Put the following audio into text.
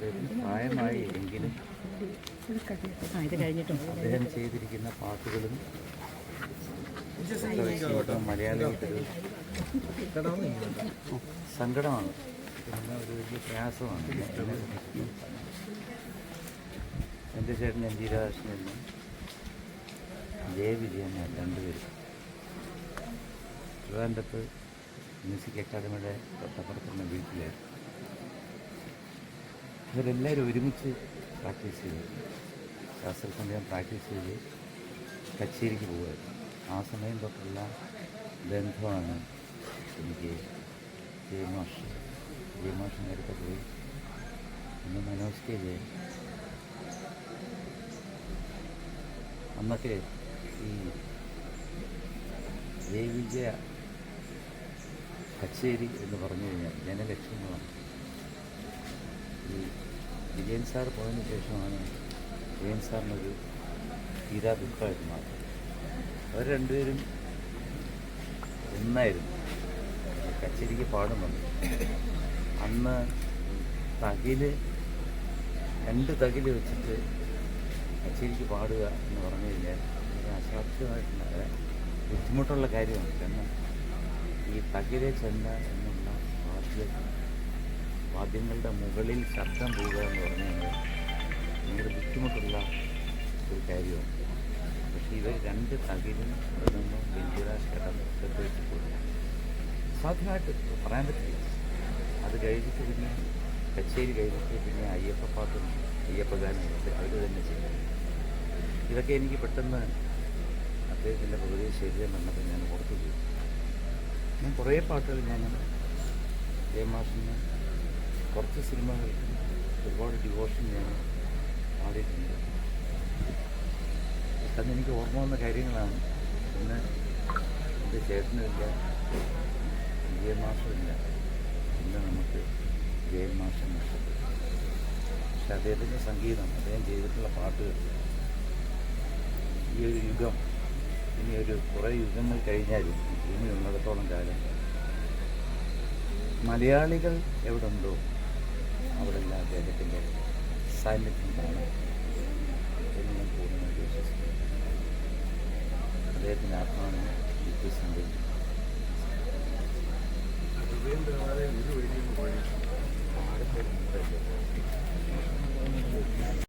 പ്രായമായി എങ്കിലും ആ ഇത് കഴിഞ്ഞിട്ടും അദ്ദേഹം ചെയ്തിരിക്കുന്ന പാട്ടുകളും മലയാളികൾക്ക് മലയാളികൾക്കൊരു സങ്കടമാണ്. പിന്നെ ഒരു വലിയ പ്രയാസമാണ്. എന്റെ ചേട്ടൻ എം ജി രാധാകൃഷ്ണനും ജയ വിജയൻ രണ്ടുപേരും തിരുവനന്തപുരത്ത് മ്യൂസിക് അക്കാദമിയുടെ തൊട്ടപ്പുറത്തുള്ള വീട്ടിലായിരുന്നു. ഇവരെല്ലാവരും ഒരുമിച്ച് പ്രാക്ടീസ് ചെയ്തു. ശാസ്ത്ര സംഗീതം പ്രാക്ടീസ് ചെയ്ത് കച്ചേരിക്ക് പോകുമായിരുന്നു ആ സമയം തൊട്ടുള്ള ബന്ധമാണ് എനിക്ക് ജയമാഷ്. ജയമാഷ് നേരത്തെ പോയി. പിന്നെ മനോജ് കെ ജയൻ. അന്നൊക്കെ ഈ ജയ വിജയ കച്ചേരി എന്ന് പറഞ്ഞു കഴിഞ്ഞാൽ ജനലക്ഷ്യങ്ങളാണ്. ഈ വിജയൻ സാർ പോയതിന് ശേഷമാണ് വിജയൻ സാറിനൊരു തീരാ ദുഃഖമായിട്ട് മാറി അവർ രണ്ടുപേരും ഒന്നായിരുന്നു. കച്ചേരിക്ക് പാടുന്നുണ്ട് അന്ന് തകിൽ രണ്ട് തകിൽ വെച്ചിട്ട് കച്ചേരിക്ക് പാടുക എന്ന് പറഞ്ഞു കഴിഞ്ഞാൽ ഒരു അസാധ്യമായിട്ടുള്ള ബുദ്ധിമുട്ടുള്ള കാര്യമാണ്. കാരണം ഈ തകിലെ ചെന്ന എന്നുള്ള വാദ്യ വാദ്യങ്ങളുടെ മുകളിൽ ശബ്ദം പോവുക എന്ന് പറഞ്ഞാൽ ഭയങ്കര ബുദ്ധിമുട്ടുള്ള ഒരു കാര്യമാണ്. പക്ഷേ ഇവർ രണ്ട് തകിലും മൃഗങ്ങളും കിടന്നിട്ട് വെച്ച് പോയി സാധ്യമായിട്ട് പറയാൻ പറ്റില്ല. അത് കഴിഞ്ഞിട്ട് പിന്നെ കച്ചേരി കഴിഞ്ഞിട്ട് പിന്നെ അയ്യപ്പ പാട്ടും അയ്യപ്പ ഗാനങ്ങളൊക്കെ അവർ തന്നെ ചെയ്യും ഇതൊക്കെ എനിക്ക് പെട്ടെന്ന് അദ്ദേഹത്തിന്റെ പ്രകൃതി ശരീരം വന്നപ്പോൾ ഞാൻ ഓർത്തു ചെയ്തു. ഞാൻ കുറേ പാട്ടുകൾ ഞാൻ ജയമാഷിന് കുറച്ച് സിനിമകൾ ഒരുപാട് ഡിവോഷൻ ഞാൻ പാടിയിട്ടുണ്ട്. പെട്ടെന്ന് എനിക്ക് ഓർമ്മ വന്ന കാര്യങ്ങളാണ്. പിന്നെ എന്റെ ചേട്ടനുമില്ല വിജയമാസമില്ല ഇന്ന് നമുക്ക് ജയമാഷം നഷ്ടപ്പെട്ടു പക്ഷെ അദ്ദേഹത്തിന്റെ സംഗീതം അദ്ദേഹം ചെയ്തിട്ടുള്ള പാട്ടുകൾ. ഈ ഒരു യുഗം ഇനി ഒരു കുറേ യുഗങ്ങൾ കഴിഞ്ഞാലും ഭൂമി ഉള്ളിടത്തോളം കാലം മലയാളികൾ എവിടെ അവിടെല്ലാം അദ്ദേഹത്തിന്റെ സാന്നിധ്യമാണ് എന്ന് ഞാൻ പൂർണമായിട്ട് വിശ്വസിക്കുന്നു. അദ്ദേഹത്തിന്റെ ആത്മാവിനെ നിത്യസന്ധയും